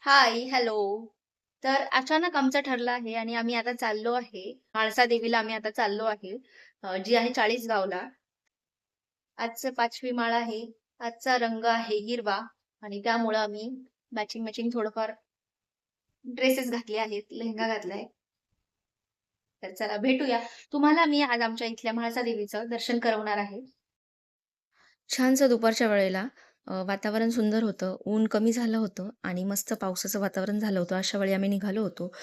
हाय, hello. तर अचानक आमचं ठरलं आहे आणि आम्ही आता चाललो आहे. म्हाळसा देवीला आम्ही आता चाललो आहे. जी आहे चाळीस गावला आजचं पाचवी माळ आहे. आजचा रंग आहे हिरवा आणि त्यामुळं आम्ही मॅचिंग मॅचिंग थोडंफार ड्रेसेस घातले आहेत. लेहंगा घातलाय. तर चला भेटूया. तुम्हाला मी आज आमच्या इथल्या म्हाळसा देवीचं दर्शन करवणार आहे. छानसं दुपारच्या वेळेला वातावरण सुंदर होतं. ऊन कमी झालं होतं आणि मस्त पावसाचं वातावरण झालं होतं. अशा वेळी आम्ही निघालो होतो.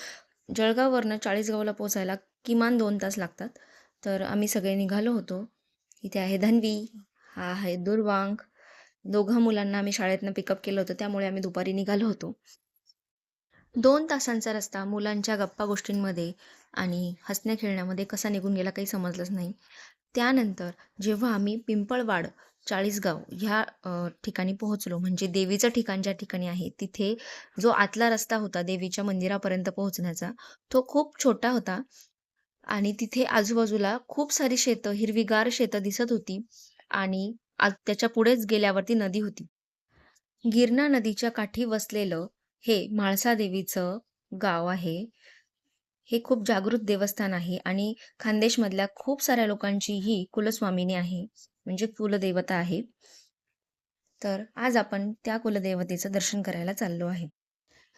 जळगाववरनं चाळीसगावला पोचायला किमान दोन तास लागतात. तर आम्ही सगळे निघालो होतो. इथे आहे धनवी हा आहे दुर्वांग. दोघा मुलांना आम्ही शाळेतनं पिकअप केलं होतं. त्यामुळे आम्ही दुपारी निघालो होतो. दोन तासांचा रस्ता मुलांच्या गप्पा-गोष्टींमध्ये आणि हसण्या-खेळण्यामध्ये कसा निघून गेला काही समजलंच नाही. त्यानंतर जेव्हा आम्ही पिंपळवाड, चाळीसगाव ह्या ठिकाणी पोहोचलो म्हणजे देवीचं ठिकाण ज्या ठिकाणी आहे तिथे जो आतला रस्ता होता देवीच्या मंदिरापर्यंत पोहोचण्याचा, तो खूप छोटा होता आणि तिथे आजूबाजूला खूप सारी शेतं, हिरवीगार शेतं दिसत होती आणि त्याच्या पुढेच गेल्यावरती नदी होती. गिरणा नदीच्या काठी वसलेलं हे म्हाळसा देवीचं गाव आहे. हे खूप जागृत देवस्थान आहे आणि खानदेशमधल्या खूप साऱ्या लोकांची ही कुलस्वामिनी आहे. म्हणजे कुलदेवता आहे. तर आज आपण त्या कुलदेवतेचं दर्शन करायला चाललो आहे.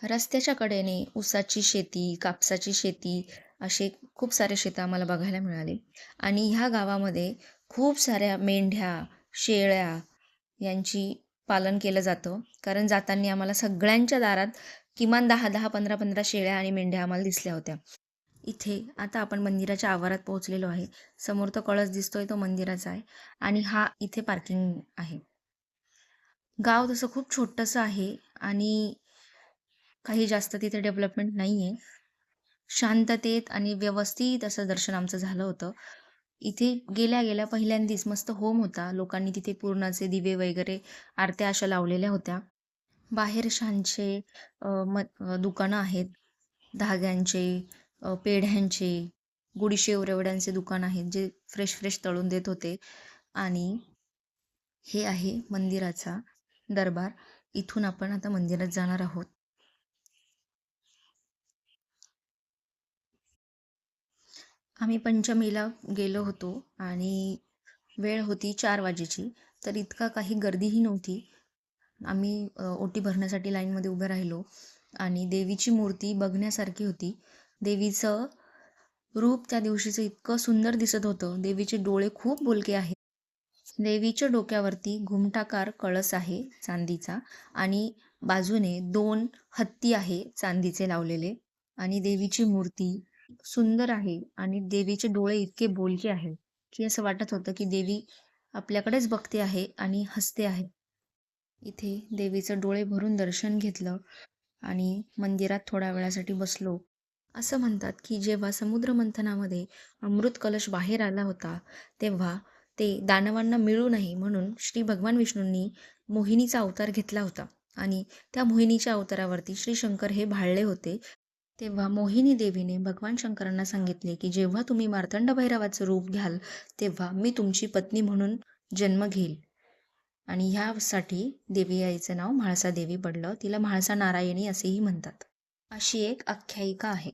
रस्त्याच्या कडेने ऊसाची शेती, कापसाची शेती असे खूप सारे शेतं आम्हाला बघायला मिळाले आणि ह्या गावामध्ये खूप साऱ्या मेंढ्या, शेळ्या यांची पालन केलं जातं. कारण जाताना आम्हाला सगळ्यांच्या दारात किमान 10-10, 15-15 शेळ्या आणि मेंढ्या आम्हाला दिसल्या होत्या. इथे आता आपण मंदिराच्या आवारात पोहोचलेलो आहे. समोर तो कळस दिसतोय तो मंदिराचा आहे आणि हा इथे पार्किंग आहे. गाव तसं खूप छोटंसं आहे आणि काही जास्त तिथे डेव्हलपमेंट नाही आहे शांततेत आणि व्यवस्थित असं दर्शन आमचं झालं होतं. इथे गेल्या-गेल्या पहिल्यांदाच मस्त होम होता. लोकांनी तिथे पूर्णाचे दिवे वगैरे आरत्या अशा लावलेल्या होत्या. बाहेर छानसे म दुकानं आहेत. धाग्यांचे, पेढ्यांचे, गुडीशेव रेवड्यांचे दुकान आहेत जे फ्रेश-फ्रेश तळून देत होते आणि हे आहे मंदिराचा दरबार. इथून आपण आता मंदिरात जाणार आहोत. आम्ही पंचमीला गेलो होतो आणि वेळ होती चार वाजेची. तर इतका काही गर्दीही नव्हती. आम्ही ओटी भरण्यासाठी लाईनमध्ये उभे राहिलो आणि देवीची मूर्ती बघण्यासारखी होती. देवीचं रूप त्या दिवशीचं इतकं सुंदर दिसत होतं. देवीचे डोळे खूप बोलके आहेत. देवीच्या डोक्यावरती घुमटाकार कळस आहे चांदीचा आणि बाजूने दोन हत्ती आहे चांदीचे लावलेले आणि देवीची मूर्ती सुंदर आहे आणि देवीचे डोळे इतके बोलके आहे की असं वाटत होतं की देवी आपल्याकडेच बघते आहे आणि हसते आहे. इथे देवीचं डोळे भरून दर्शन घेतलं आणि मंदिरात थोड्या वेळासाठी बसलो. असं म्हणतात की जेव्हा समुद्रमंथनामध्ये अमृत कलश बाहेर आला होता, तेव्हा ते दानवांना मिळू नये म्हणून श्री भगवान विष्णूंनी मोहिनीचा अवतार घेतला होता आणि त्या मोहिनीच्या अवतारावरती श्री शंकर हे भाळले होते. तेव्हा मोहिनी देवीने भगवान शंकरांना सांगितले की जेव्हा तुम्ही मार्तंड भैरवाचं रूप घ्याल, तेव्हा मी तुमची पत्नी म्हणून जन्म घेईल आणि ह्यासाठी देवी आईचं नाव म्हाळसा देवी पडलं. तिला म्हाळसा नारायणी असेही म्हणतात. अशी एक आख्यायिका आहे.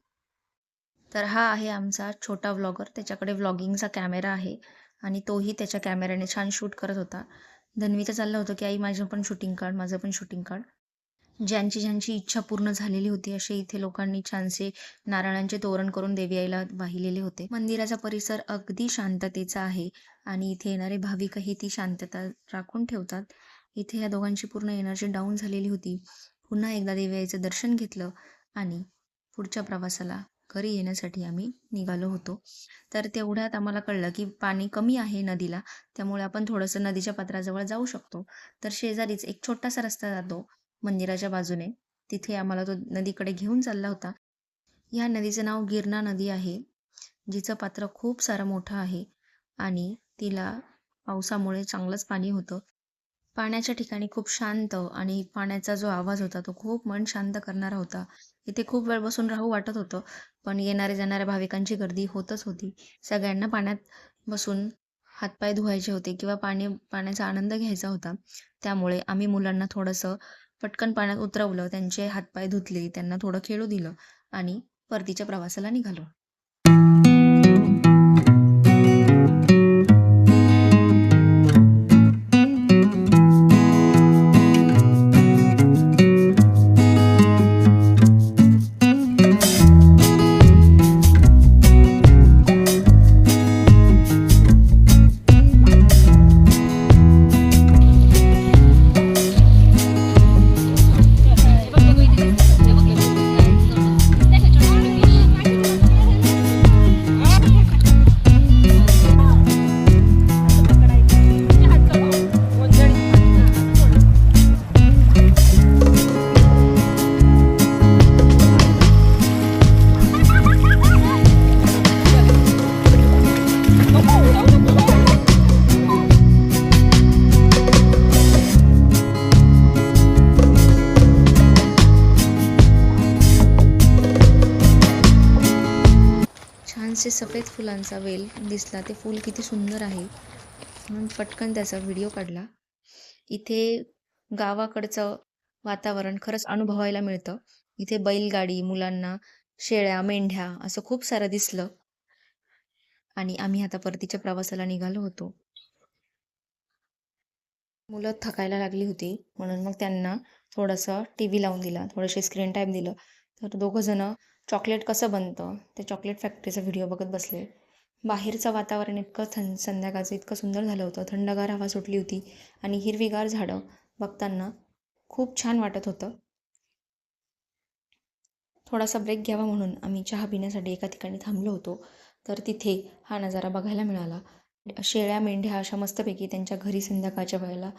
तर हा आहे आमचा छोटा व्लॉगर. त्याच्याकडे व्लॉगिंगचा कॅमेरा आहे आणि तोही त्याच्या कॅमेऱ्याने छान शूट करत होता. धन्वीचं चाललं होतं की आई माझं पण शूटिंग काढ, माझं पण शूटिंग काढ. ज्यांची ज्यांची इच्छा पूर्ण झालेली होती असे इथे लोकांनी छानसे नारळांचे तोरण करून देवी आईला वाहिलेले होते. मंदिराचा परिसर अगदी शांततेचा आहे आणि इथे येणारे भाविकही ती शांतता राखून ठेवतात. इथे या दोघांची पूर्ण एनर्जी डाऊन झालेली होती. पुन्हा एकदा देवी आईचं दर्शन घेतलं आणि पुढच्या प्रवासाला घरी येण्यासाठी आम्ही निघालो होतो. तर तेवढ्यात आम्हाला कळलं की पाणी कमी आहे नदीला, त्यामुळे आपण थोडंसं नदीच्या पात्राजवळ जाऊ शकतो. तर शेजारीच एक छोटासा रस्ता जातो मंदिराच्या बाजूने. तिथे आम्हाला तो नदीकडे घेऊन चालला होता. या नदीचं नाव गिरणा नदी आहे. जिचं पात्र खूप सारं मोठं आहे आणि तिला पावसामुळे चांगलंच पाणी होतं. पाण्याच्या ठिकाणी खूप शांत आणि पाण्याचा जो आवाज होता तो खूप मन शांत करणारा होता. इथे खूप वेळ बसून राहू वाटत होतं. पण येणाऱ्या-जाणाऱ्या भाविकांची गर्दी होतच होती. सगळ्यांना पाण्यात बसून हातपाय धुवायचे होते किंवा पाणी पाण्याचा आनंद घ्यायचा होता. त्यामुळे आम्ही मुलांना थोडंसं पटकन पाण्यात उतरवलं त्यांचे हातपाय धुतले त्यांना थोडं खेळू दिलं आणि परतीच्या प्रवासाला निघालो असे सफेद फुलांचा वेल दिसला. ते फूल किती सुंदर आहे. म्हणून पटकन त्याचा व्हिडिओ काढला. इथे गावाकडचं वातावरण खरंच अनुभवायला मिळतं. इथे बैलगाडी मुलांना शेळ्या मेंढ्या असं खूप सारं दिसलं. आणि आम्ही आता परतीच्या प्रवासाला निघालो होतो. मुलं थकायला लागली होती. म्हणून मग त्यांना थोडंसं टी व्ही लावून दिला. थोडंसे स्क्रीन टाईम दिलं. तर दोघं जणं चॉकलेट कसं बनतं? ते चॉकलेट फॅक्टरीचा व्हिडिओ बघत बसले. बाहेरचं वातावरण इतकं थं संध्याकाळचं इतकं सुंदर झालं होतं. थंडगार हवा सुटली होती आणि हिरवीगार झाडं बघताना खूप छान वाटत होतं. थोडासा ब्रेक घ्यावा म्हणून आम्ही चहा पिण्यासाठी एका ठिकाणी थांबलो होतो. तर तिथे हा नजारा बघायला मिळाला. शेळ्या मेंढ्या अशा मस्तपैकी त्यांच्या घरी संध्याकाळच्या वेळेला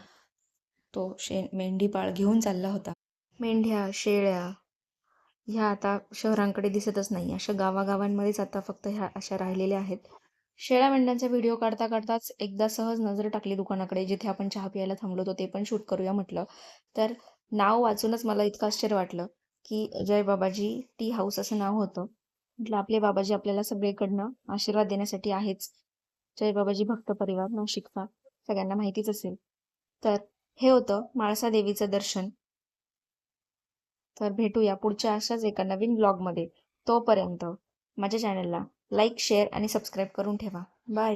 तो शे मेंढीपाळ घेऊन चालला होता. मेंढ्या शेळ्या ह्या आता शहरांकडे दिसतच नाही. अशा गावागावांमध्येच आता फक्त ह्या अशा राहिलेल्या आहेत. शेळ्या मेंढ्यांचा व्हिडिओ काढता काढताच एकदा सहज नजर टाकली दुकानाकडे जिथे आपण चहा प्यायला थांबलो होतो ते पण शूट करूया म्हटलं. तर नाव वाचूनच मला इतकं आश्चर्य वाटलं की जय बाबाजी टी हाऊस असं नाव होतं. म्हटलं आपले बाबाजी आपल्याला सगळीकडनं आशीर्वाद देण्यासाठी आहेच. जय बाबाजी भक्त परिवार नाशिकचा. सगळ्यांना माहितीच असेल. तर हे होतं म्हाळसा देवीचं दर्शन. तर भेटूया पुढच्या अशाच एका नवीन ब्लॉगमध्ये तोपर्यंत माझ्या चॅनलला लाईक शेअर आणि सबस्क्राईब करून ठेवा. बाय